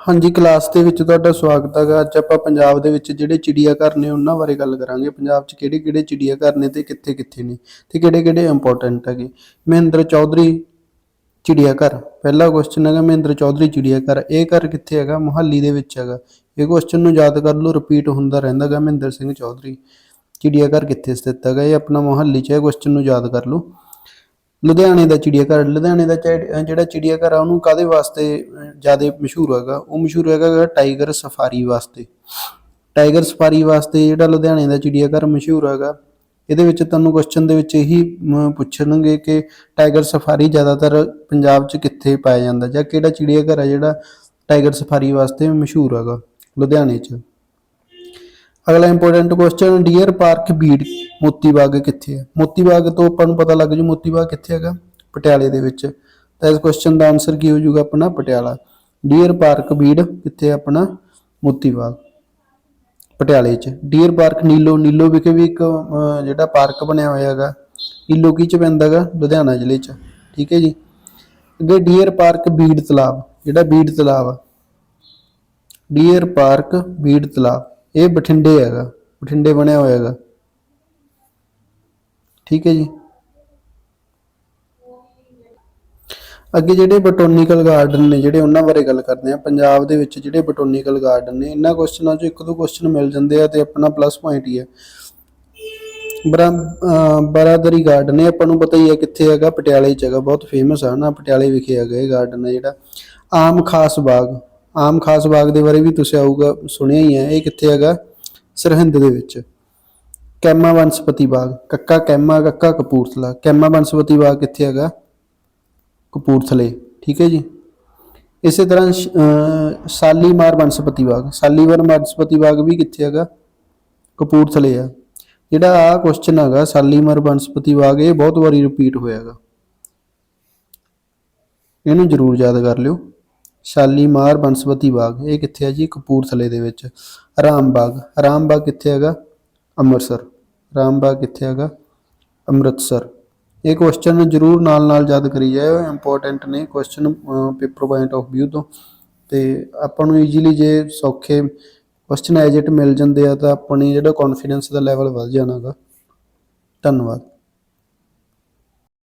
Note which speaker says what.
Speaker 1: ਹਾਂਜੀ ਕਲਾਸ ਦੇ ਵਿੱਚ ਤੁਹਾਡਾ ਸਵਾਗਤ ਹੈਗਾ। ਅੱਜ ਆਪਾਂ ਪੰਜਾਬ ਦੇ ਵਿੱਚ ਜਿਹੜੇ ਚਿੜੀਆ ਘਰ ਨੇ, ਉਹਨਾਂ ਬਾਰੇ ਗੱਲ ਕਰਾਂਗੇ। ਪੰਜਾਬ 'ਚ ਕਿਹੜੇ ਕਿਹੜੇ ਚਿੜੀਆ ਘਰ ਨੇ ਤੇ ਕਿੱਥੇ ਕਿੱਥੇ ਨੇ ਤੇ ਕਿਹੜੇ ਕਿਹੜੇ ਇੰਪੋਰਟੈਂਟ ਹੈਗੇ? ਮਹਿੰਦਰ ਚੌਧਰੀ ਚਿੜੀਆ ਘਰ ਪਹਿਲਾ ਕੁਐਸਚਨ ਹੈਗਾ ਮਹਿੰਦਰ ਚੌਧਰੀ ਚਿੜੀਆ ਘਰ ਇਹ ਘਰ ਕਿੱਥੇ ਹੈਗਾ? ਮੁਹਾਲੀ ਦੇ ਵਿੱਚ ਹੈਗਾ। ਇਹ ਕੁਐਸਚਨ ਨੂੰ ਯਾਦ ਕਰ ਲਓ ਰਿਪੀਟ ਹੁੰਦਾ ਰਹਿੰਦਾ ਹੈਗਾ ਮਹਿੰਦਰ ਸਿੰਘ ਚੌਧਰੀ। ਚਿੜੀਆ ਘਰ ਕਿੱਥੇ ਸਥਿਤ ਹੈਗਾ? ਇਹ ਆਪਣਾ ਮੁਹਾਲੀ 'ਚ ਹੈ। ਕੁਐਸਚਨ ਨੂੰ ਯਾਦ ਕਰ ਲਓ। ਲੁਧਿਆਣੇ ਦਾ ਚਿੜੀਆਘਰ ਲੁਧਿਆਣੇ ਦਾ ਚਿੜ- ਜਿਹੜਾ ਚਿੜੀਆਘਰ ਆ ਉਹਨੂੰ ਕਾਦੇ ਵਾਸਤੇ ਜ਼ਿਆਦਾ ਮਸ਼ਹੂਰ ਹੈਗਾ? ਉਹ ਮਸ਼ਹੂਰ ਹੈਗਾ ਗਾ ਟਾਈਗਰ ਸਫਾਰੀ ਵਾਸਤੇ। ਟਾਈਗਰ ਸਫਾਰੀ ਵਾਸਤੇ ਜਿਹੜਾ ਲੁਧਿਆਣੇ ਦਾ ਚਿੜੀਆਘਰ ਮਸ਼ਹੂਰ ਹੈਗਾ ਇਹਦੇ ਵਿੱਚ ਤੁਹਾਨੂੰ ਕੁਐਸਚਨ ਦੇ ਵਿੱਚ ਇਹੀ ਮ, ਪੁੱਛਣਗੇ ਕਿ ਟਾਈਗਰ ਸਫਾਰੀ ਜ਼ਿਆਦਾਤਰ ਪੰਜਾਬ 'ਚ ਕਿੱਥੇ ਪਾਇਆ ਜਾਂਦਾ ਜਾਂ ਕਿਹੜਾ ਚਿੜੀਆਘਰ ਹੈ ਜਿਹੜਾ ਟਾਈਗਰ ਸਫਾਰੀ ਵਾਸਤੇ ਮਸ਼ਹੂਰ ਹੈਗਾ ਲੁਧਿਆਣੇ 'ਚ? ਅਗਲਾ important question deer park Bir Moti Bagh ਕਿੱਥੇ ਹੈ? ਮੋਤੀ ਬਾਗ ਤੋਂ ਆਪਾਂ ਨੂੰ ਪਤਾ ਲੱਗ ਜੂ ਮੋਤੀ ਬਾਗ ਕਿੱਥੇ ਹੈਗਾ, ਪਟਿਆਲੇ ਦੇ ਵਿੱਚ। ਤਾਂ ਇਸ ਕੁਐਸਚਨ ਦਾ ਆਨਸਰ ਕੀ ਹੋ ਜਾਊਗਾ ਆਪਣਾ? ਪਟਿਆਲਾ। ਡੀਅਰ ਪਾਰਕ ਬੀੜ ਕਿੱਥੇ ਆਪਣਾ? ਮੋਤੀ ਬਾਗ ਪਟਿਆਲੇ 'ਚ। ਡੀਅਰ ਪਾਰਕ ਨੀਲੋ ਨੀਲੋ ਵਿਖੇ ਵੀ ਇੱਕ ਜਿਹੜਾ ਪਾਰਕ ਬਣਿਆ ਹੋਇਆ ਹੈਗਾ, ਨੀਲੋ ਕੀ 'ਚ ਪੈਂਦਾ ਹੈਗਾ? ਲੁਧਿਆਣਾ ਜ਼ਿਲ੍ਹੇ 'ਚ। ਠੀਕ ਹੈ ਜੀ? ਅੱਗੇ ਡੀਅਰ ਪਾਰਕ ਬੀੜ ਤਲਾਬ, ਜਿਹੜਾ ਬੀੜ ਤਲਾਬ ਆ। ਡੀਅਰ ਪਾਰਕ ਬੀੜ ਤਲਾਬ। ਇਹ ਬਠਿੰਡੇ ਹੈਗਾ, ਬਠਿੰਡੇ ਬਣਿਆ ਹੋਇਆ ਹੈਗਾ। ਠੀਕ ਹੈ ਜੀ। ਅੱਗੇ ਜਿਹੜੇ ਬੋਟੈਨੀਕਲ ਗਾਰਡਨ ਨੇ, ਜਿਹੜੇ ਉਹਨਾਂ ਬਾਰੇ ਗੱਲ ਕਰਦੇ ਆ ਪੰਜਾਬ ਦੇ ਵਿੱਚ ਜਿਹੜੇ ਬੋਟੈਨੀਕਲ ਗਾਰਡਨ ਨੇ, ਇਹਨਾਂ ਕੁਐਸਚਨਾਂ 'ਚੋਂ ਇੱਕ ਦੋ ਕੁਐਸਚਨ ਮਿਲ ਜਾਂਦੇ ਆ ਤੇ ਆਪਣਾ ਪਲੱਸ ਪੁਆਇੰਟ ਹੀ ਹੈ। ਬਰਾ, ਅਹ ਗਾਰਡਨ ਇਹ ਆਪਾਂ ਨੂੰ ਪਤਾ ਹੀ ਹੈ ਕਿੱਥੇ ਹੈਗਾ। ਪਟਿਆਲੇ 'ਚ ਹੈਗਾ, ਬਹੁਤ ਫੇਮਸ ਆ ਨਾ। ਪਟਿਆਲੇ ਵਿਖੇ ਹੈਗਾ ਇਹ ਗਾਰਡਨ ਹੈ ਜਿਹੜਾ। ਆਮ ਖਾਸ ਬਾਗ। ਆਮ ਖਾਸ ਬਾਗ ਦੇ ਬਾਰੇ ਵੀ ਤੁਸੀਂ ਆਊਗਾ, ਸੁਣਿਆ ਹੀ ਹੈ, ਇਹ ਕਿੱਥੇ ਹੈਗਾ? ਸਰਹਿੰਦ ਦੇ ਵਿੱਚ। ਕੈਮਾ ਵਨਸਪਤੀ ਬਾਗ, ਕੱਕਾ ਕੈਮਾ, ਕੱਕਾ ਕਪੂਰਥਲਾ। ਕੈਮਾ ਵਨਸਪਤੀ ਬਾਗ ਕਿੱਥੇ ਹੈਗਾ? ਕਪੂਰਥਲੇ, ਠੀਕ ਹੈ ਜੀ? ਇਸੇ ਤਰ੍ਹਾਂ ਸ਼ਾਲੀਮਾਰ ਵਨਸਪਤੀ ਬਾਗ। ਸ਼ਾਲੀਮਾਰ ਵਨਸਪਤੀ ਬਾਗ ਵੀ ਕਿੱਥੇ ਹੈਗਾ? ਕਪੂਰਥਲੇ ਆ। ਜਿਹੜਾ ਆ ਕੁਐਸਚਨ ਹੈਗਾ, ਸ਼ਾਲੀਮਾਰ ਵਨਸਪਤੀ ਬਾਗ, ਇਹ ਬਹੁਤ ਵਾਰੀ ਰਿਪੀਟ ਹੋਇਆ ਹੈਗਾ। ਇਹਨੂੰ ਜ਼ਰੂਰ ਯਾਦ ਕਰ ਲਿਓ। ਸ਼ਾਲੀਮਾਰ ਬਨਸਪਤੀ ਬਾਗ। ਇਹ ਕਿੱਥੇ ਹੈ ਜੀ? ਕਪੂਰਥਲੇ ਦੇ ਵਿੱਚ। ਰਾਮ ਬਾਗ। ਰਾਮ ਬਾਗ ਕਿੱਥੇ ਹੈਗਾ? ਅੰਮ੍ਰਿਤਸਰ। ਰਾਮ ਬਾਗ ਕਿੱਥੇ ਹੈਗਾ? ਅੰਮ੍ਰਿਤਸਰ। ਇਹ ਕੁਐਸਚਨ ਜ਼ਰੂਰ ਨਾਲ ਨਾਲ ਯਾਦ ਕਰੀ ਜਾਇਓ। ਇੰਪੋਰਟੈਂਟ ਨੇ question paper point of View ਤੋਂ। ਤੇ ਆਪਾਂ ਨੂੰ ਈਜ਼ੀਲੀ ਜੇ ਸੌਖੇ ਕੁਐਸਚਨ ਐਜ ਮਿਲ ਜਾਂਦੇ ਆ ਤਾਂ ਆਪਣੀ ਜਿਹੜਾ ਕੌਨਫੀਡੈਂਸ ਦਾ ਲੈਵਲ ਵੱਧ ਜਾਣਾਗਾ। ਧੰਨਵਾਦ।